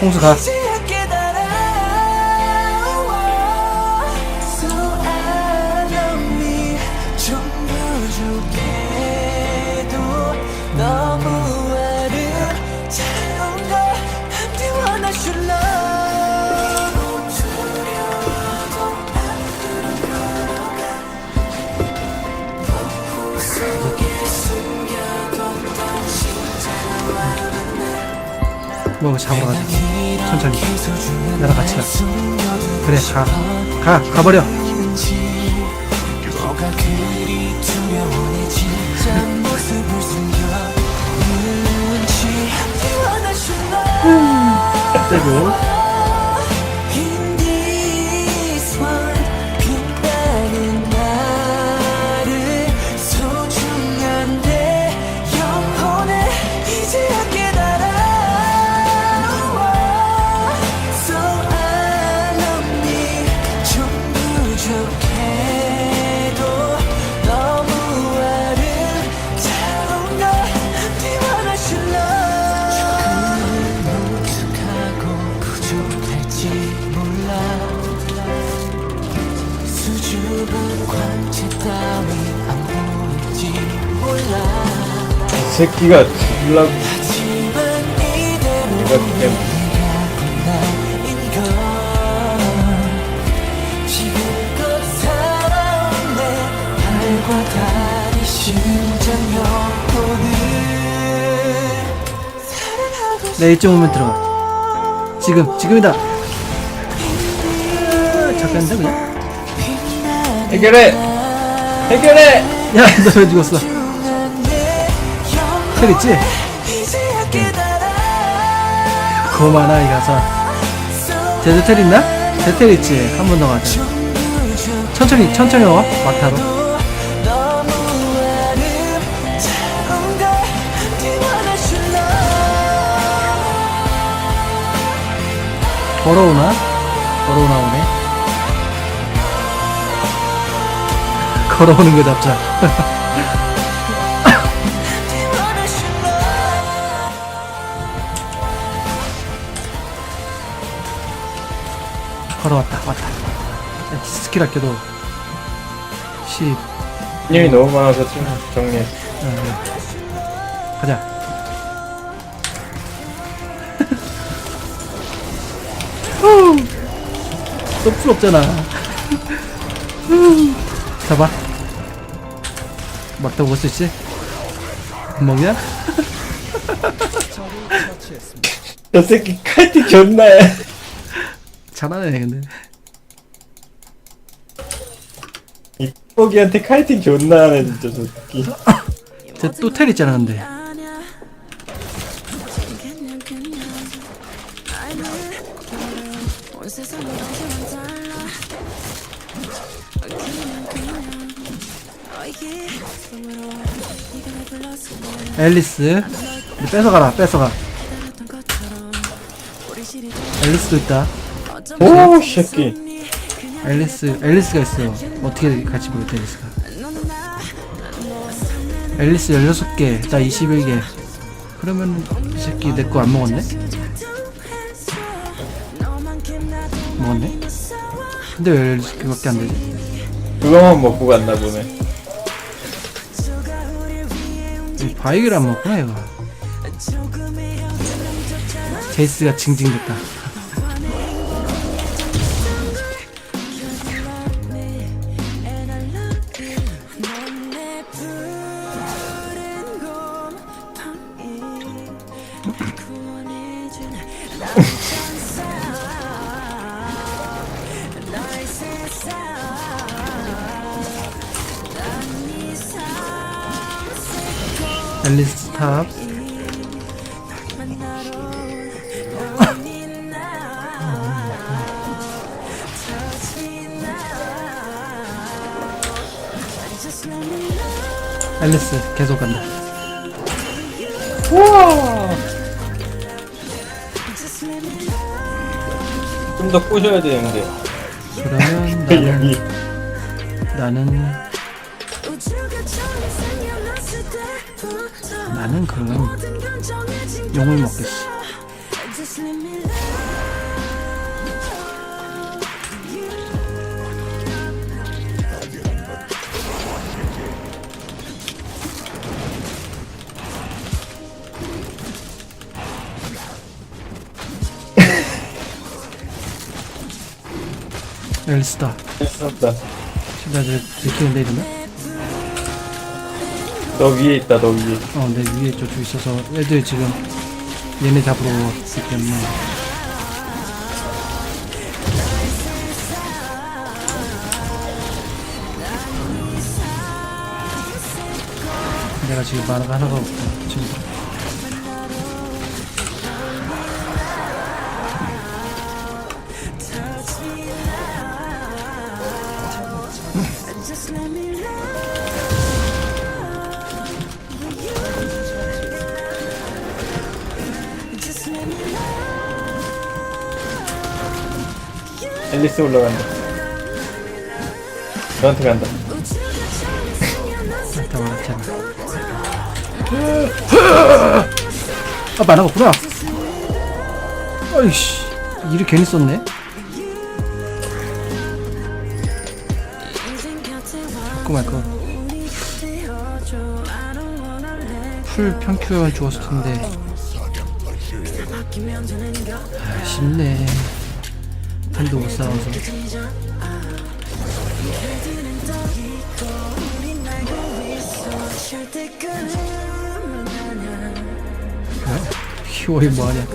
홍수 가. 뭐 잡으러 가자. 천천히. 나랑 같이 가. 그래 가. 가, 가 버려. 뭐가 그리 두려워해 진짜 모습을 숨겨놓는지 원하실 떼고 이 새끼가 이대로 내가 그냥 내 발과 다리 심장 영혼을 사랑하고 내 이쪽 오면 들어가. 지금 지금이다. 그냥 빛나는 해결해! 해결해! 야 너 왜 죽었어? 텔 있지? 고마나 이 가서 제대 텔 있나? 제텔 있지? 한 번 더 가자 천천히 천천히 와 원하실 걸어오나? 걸어오나 오네 걸어오는 거 잡자 걸어왔다 왔다 야, 스킬 아껴도 10 님이 너무 많아서 좀 정리해 어, 네. 가자. 후. 또풀 없잖아. 후. 잡아. 막다 먹을 수 있지? 안 먹냐? 저 새끼 칼티 존나 해 잘하네 근데. 이 뽀기한테 칼팅 존나 하네 진짜 저 새끼 쟤또 텔 있잖아 근데. 앨리스. 뺏어가라 뺏어가. 앨리스도 있다. 오 새끼 앨리스 앨리스가 있어. 어떻게 같이 보겠다 앨리스가. 앨리스 16개, 나 21개. 그러면 이 새끼 내 거 안 먹었네? 먹었네? 근데 왜 16개밖에 안 되지? 그거만 먹고 갔나 보네 이 바이기를 안 먹었구나 얘가. 제이스가 징징댔다. 앨리스 계속 간다. 좀더 꼬셔야 되는데 그러면 나는 여기 나는 나는 그럼 용을 먹겠어. 앨리스다. 했었다. 나 이제 들키는데 이러면? 너 위에 있다, 너 위에. 어, 내 위에 저쪽 있어서 애들 지금 얘네 잡으러 왔기 때문에. 내가 지금 만화가 하나가 없다. 지금. 앨리스 올라간다. 너한테 간다. 다 말했잖아. 아, 만화가 없구나. 어이씨, 일을 괜히 썼네. 자꾸 말거. 풀 평큐어만 죽었을 텐데. 아, 쉽네. 한도 못 싸워서. 희월이 뭐하냐.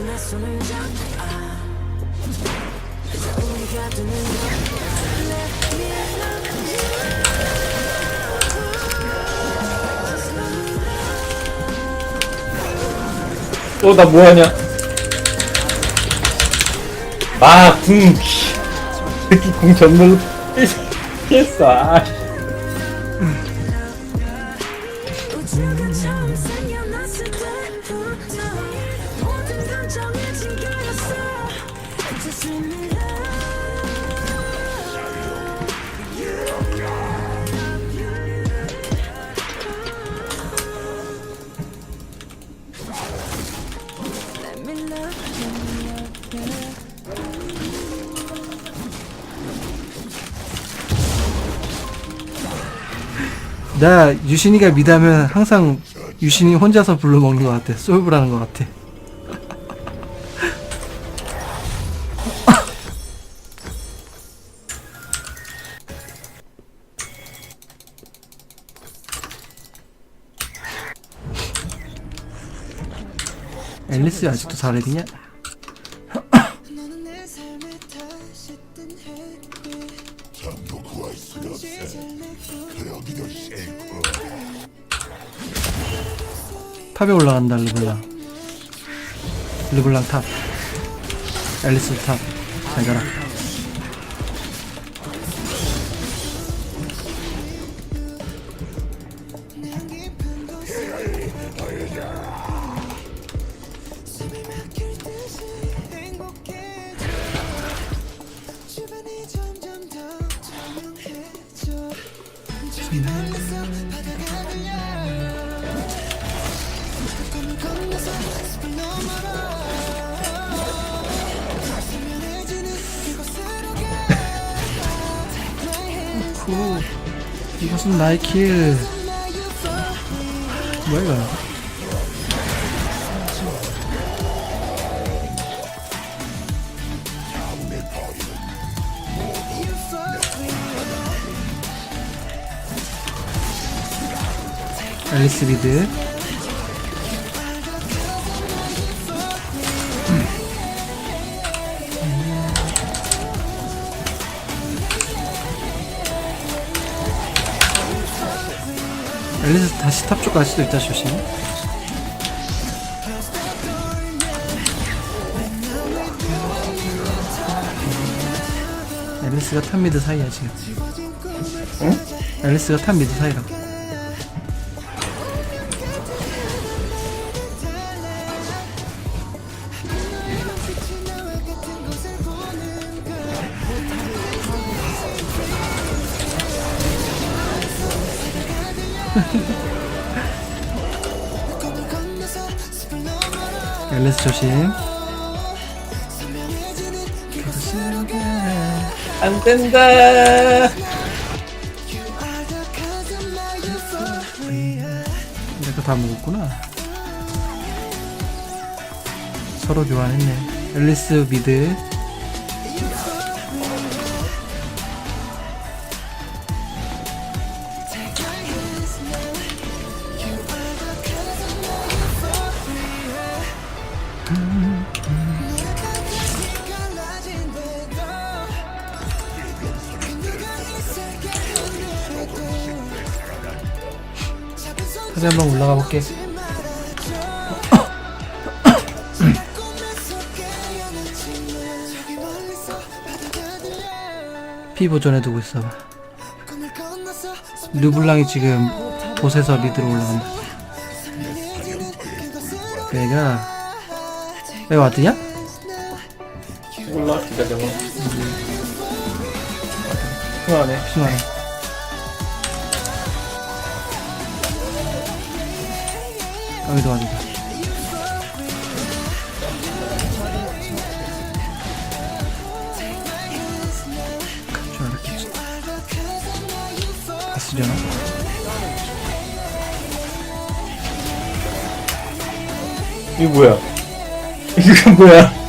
어, 나 뭐하냐? 아, 궁. 씨. 새끼 궁 전멸로 피했어. 아, 씨. 나 유신이가 미다면 항상 유신이 혼자서 불러 먹는 것 같아. 솔브라는 것 같아. 앨리스 아직도 잘해리냐? 탑에 올라간다 르블랑. 르블랑 탑. 앨리스 탑 잘 가라. 숨 나의 킬. 뭐야 이거? 앨리스 리드 앨리스 다시 탑 쪽 갈 수도 있다 조심. 앨리스가 탑 미드 사이야 지금. 응? 앨리스가 탑 미드 사이라고 앨리스 조심. 안 된다. 내가 다 먹었구나. 서로 교환했네. 앨리스 미드. 다시 한번 올라가 볼게. 피 보존해 두고 있어봐. 르블랑이 지금 보스에서 미드로 올라간다. 내가 왜 왔더냐? 몰라 기다려봐. 그만해. 심하네. 여기 도 와주다. 줄 알았겠지. 봤으려나? 이거 뭐야? 이거 뭐야?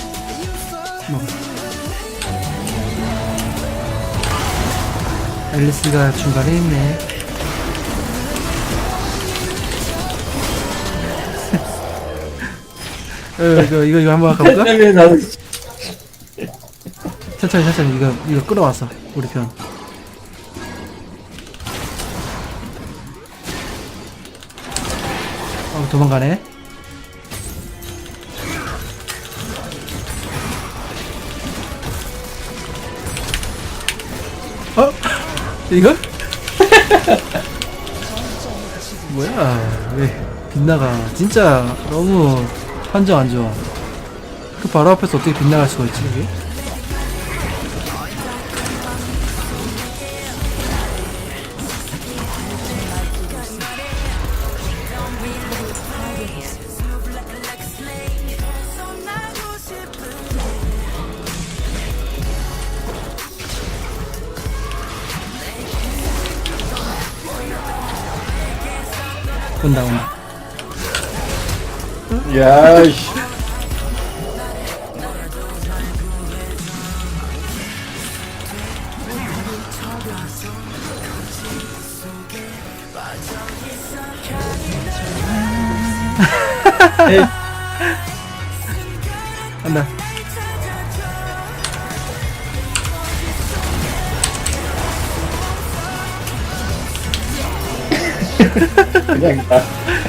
앨리스가 중간에 있네. 어, 이거 이거 이거 한번 가볼까? 왜 나는 천천히 천천히 이거 이거 끌어왔어 우리 편. 어 도망가네. 어? 이거? 뭐야? 왜 빗나가? 진짜 너무 판정 안 좋아. 그 바로 앞에서 어떻게 빗나갈 수가 있지 이게? 온다 온다. 야, 씨. 에이, 간다. 그냥 나.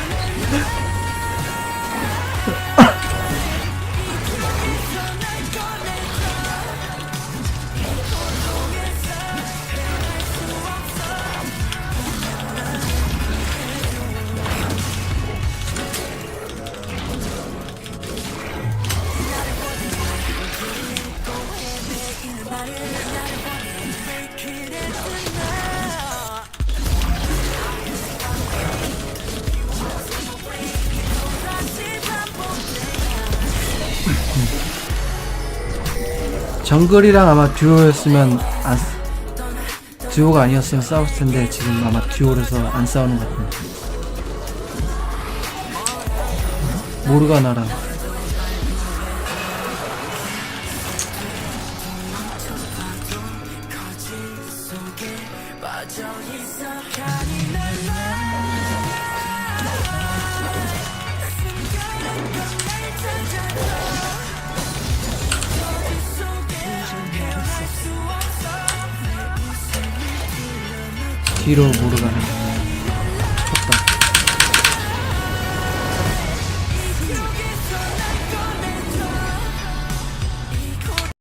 정글이랑 아마 듀오였으면 안 듀오가 아니었으면 싸웠을 텐데 지금 아마 듀오라서 안 싸우는 것 같은데 모르가나랑. 뒤로 모르 가나